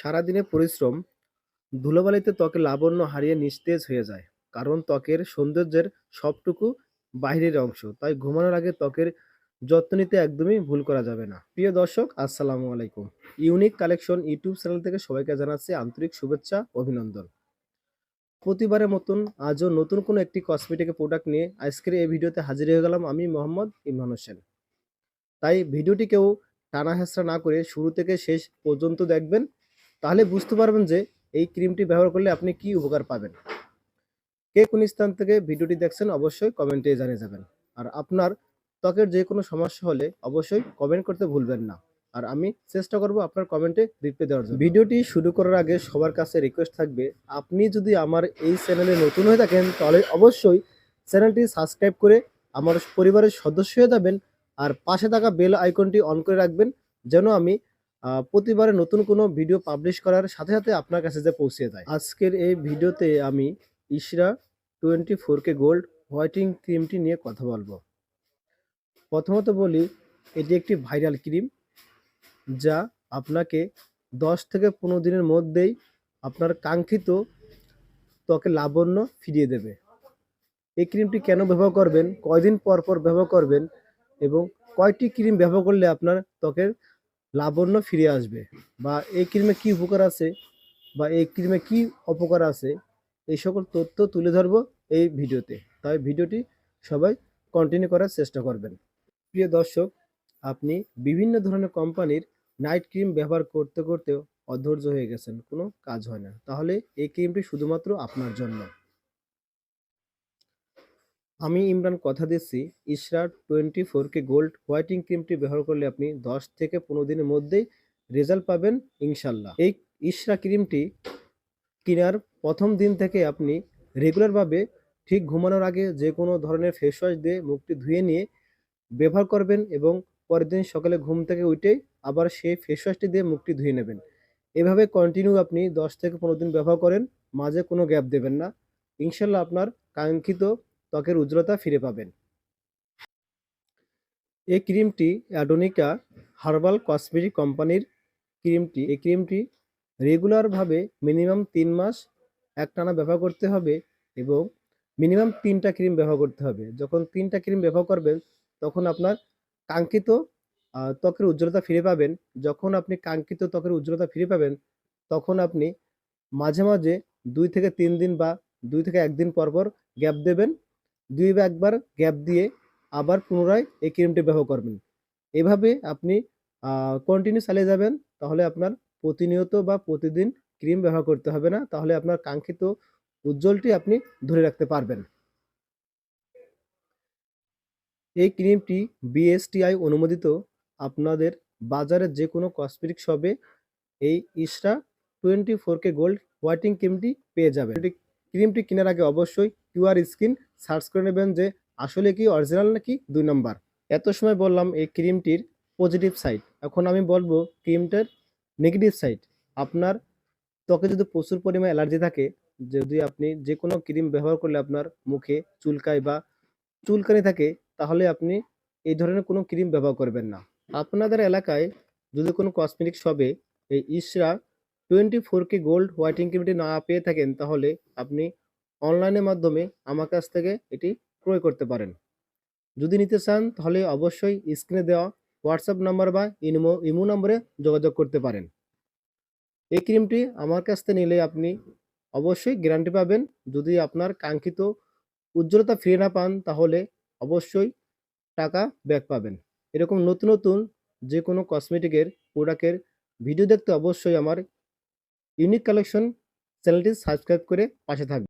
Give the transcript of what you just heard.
সারাদিনের পরিশ্রম ধুলোবালিতে ত্বকের লাবণ্য হারিয়ে নিস্তেজ হয়ে যায়, কারণ ত্বকের সৌন্দর্যের সবটুকু বাইরের অংশ, তাই ঘুমানোর আগে ত্বকের যত্ন নিতে একদমই ভুল করা যাবে না। প্রিয় দর্শক, আসসালামু আলাইকুম। ইউনিক কালেকশন ইউটিউব চ্যানেল থেকে সবাইকে জানাচ্ছি আন্তরিক শুভেচ্ছা, অভিনন্দন। প্রতিবারের মতন আজও নতুন কোনো একটি কসমেটিকের প্রোডাক্ট নিয়ে আজকের এই ভিডিওতে হাজির হয়ে গেলাম আমি মোহাম্মদ ইমরান হোসেন। তাই ভিডিওটি কেউ টানা হেঁচড়া না করে শুরু থেকে শেষ পর্যন্ত দেখবেন তাহলে বুঝতে পারবেন যে এই ক্রিমটি ব্যবহার করলে আপনি কি উপকার পাবেন। কে কোন স্থান থেকে ভিডিওটি দেখছেন অবশ্যই কমেন্টে জানিয়ে যাবেন। আর আপনার ত্বকের যে কোনো সমস্যা হলে অবশ্যই কমেন্ট করতে ভুলবেন না। আর আমি চেষ্টা করব আপনার কমেন্টে রিপ্লাই দেওয়ার জন্য। ভিডিওটি শুরু করার আগে সবার কাছে রিকোয়েস্ট থাকবে, আপনি যদি আমার এই চ্যানেলে নতুন হয়ে থাকেন তাহলে অবশ্যই চ্যানেলটি সাবস্ক্রাইব করে আমার পরিবারের সদস্য হয়ে যাবেন। আর পাশে থাকা বেল আইকনটি অন করে রাখবেন, যেন আমি প্রতিবারে নতুন কোনো ভিডিও পাবলিশ করার সাথে সাথে আপনার কাছে যে পৌঁছে যায়। আজকের এই ভিডিওতে আমি Isra twenty four K gold whitening ক্রিমটি নিয়ে কথা বলব। প্রথমত বলি, এটি একটি ভাইরাল ক্রিম যা আপনাকে দশ থেকে পনেরো দিনের মধ্যেই আপনার কাঙ্ক্ষিত ত্বকে লাবণ্য ফিরিয়ে দেবে। এই ক্রিমটি কেন ব্যবহার করবেন, কয়দিন পর পর ব্যবহার করবেন এবং কয়টি ক্রিম ব্যবহার করলে আপনার ত্বকের লাবণ্য ফিরে আসবে। বা এই ক্রিমে কি উপকার আছে বা এই ক্রিমে কি অপকার আছে, এই সকল তথ্য তুলে ধরবো এই ভিডিওতে। তাই ভিডিওটি সবাই কন্টিনিউ করার চেষ্টা করবেন। প্রিয় দর্শক, আপনি বিভিন্ন ধরনের কোম্পানির নাইট ক্রিম ব্যবহার করতে করতেও অধৈর্য হয়ে গেছেন, কোনো কাজ হয় না। তাহলে এই ক্রিমটি শুধুমাত্র আপনার জন্য। আমি ইমরান কথা দিচ্ছি। Isra twenty four K gold whitening ক্রিমটি ব্যবহার করলে আপনি দশ থেকে পনেরো দিনের মধ্যেই রেজাল্ট পাবেন ইনশাল্লাহ। এই ইশরা ক্রিমটি কেনার প্রথম দিন থেকে আপনি রেগুলারভাবে ঠিক ঘুমানোর আগে যে কোনো ধরনের ফেস ওয়াশ দিয়ে মুখটি ধুয়ে নিয়ে ব্যবহার করবেন এবং পরের দিন সকালে ঘুম থেকে উঠেই আবার সেই ফেস ওয়াশটি দিয়ে মুখটি ধুয়ে নেবেন। এভাবে কন্টিনিউ আপনি দশ থেকে পনেরো দিন ব্যবহার করেন, মাঝে কোনো গ্যাপ দেবেন না। ইনশাল্লাহ আপনার কাঙ্ক্ষিত ত্বকের উজ্জ্বলতা ফিরে পাবেন। এই ক্রিমটি অ্যাডোনিকা হার্বাল কসমেটিক কোম্পানির ক্রিমটি, এই ক্রিমটি রেগুলারভাবে মিনিমাম তিন মাস একটানা ব্যবহার করতে হবে এবং মিনিমাম তিনটা ক্রিম ব্যবহার করতে হবে। যখন তিনটা ক্রিম ব্যবহার করবেন, তখন আপনার কাঙ্ক্ষিত ত্বকের উজ্জ্বলতা ফিরে পাবেন। যখন আপনি কাঙ্ক্ষিত ত্বকের উজ্জ্বলতা ফিরে পাবেন, তখন আপনি মাঝে মাঝে দুই থেকে তিন দিন বা দুই থেকে একদিন পর পর গ্যাপ দেবেন। দুই বা একবার গ্যাপ দিয়ে আবার পুনরায় এই ক্রিমটি ব্যবহার করবেন। এভাবে আপনি কন্টিনিউ চালিয়ে যাবেন, তাহলে আপনার প্রতিনিয়ত বা প্রতিদিন ক্রিম ব্যবহার করতে হবে না, তাহলে আপনার কাঙ্ক্ষিত উজ্জ্বলটি আপনি ধরে রাখতে পারবেন। এই ক্রিমটি বিএসটিআই অনুমোদিত আপনাদের বাজারের যে কোনো কসমেটিক শপে এই Isra twenty four K gold whitening ক্রিমটি পেয়ে এটি ক্রিমটি কেনার আগে অবশ্যই কিউআর স্ক্রিন সার্চ করে নেবেন যে আসলে কি অরিজিনাল নাকি দুই নম্বর। এত সময় বললাম এই ক্রিমটির পজিটিভ সাইড এখন আমি বলব ক্রিমটার নেগেটিভ সাইড আপনার ত্বকে যদি প্রচুর পরিমাণে অ্যালার্জি থাকে, যদি আপনি যে কোনো ক্রিম ব্যবহার করলে আপনার মুখে চুলকায় বা চুলকানি থাকে, তাহলে আপনি এই ধরনের কোনো ক্রিম ব্যবহার করবেন না। আপনাদের এলাকায় যদি কোনো কসমেটিক শপে এই Isra twenty four K gold whitening ক্রিমটি না পেয়ে থাকেন, তাহলে আপনি অনলাইনের মাধ্যমে আমার কাছ থেকে এটি ক্রয় করতে পারেন। যদি নিতে চান, তাহলে অবশ্যই স্ক্রিনে দেওয়া হোয়াটসঅ্যাপ নাম্বার বা ইমো ইমো নম্বরে যোগাযোগ করতে পারেন। এই ক্রিমটি আমার কাছ থেকে নিলে আপনি অবশ্যই গ্যারান্টি পাবেন। যদি আপনার কাঙ্ক্ষিত উজ্জ্বলতা ফিরে না পান, তাহলে অবশ্যই টাকা ব্যাক পাবেন। এরকম নতুন নতুন যে কোনো কসমেটিকের, প্রোডাক্টের ভিডিও দেখতে অবশ্যই আমার ইউনিক কালেকশন চ্যানেলটি সাবস্ক্রাইব করে পাশে থাকবে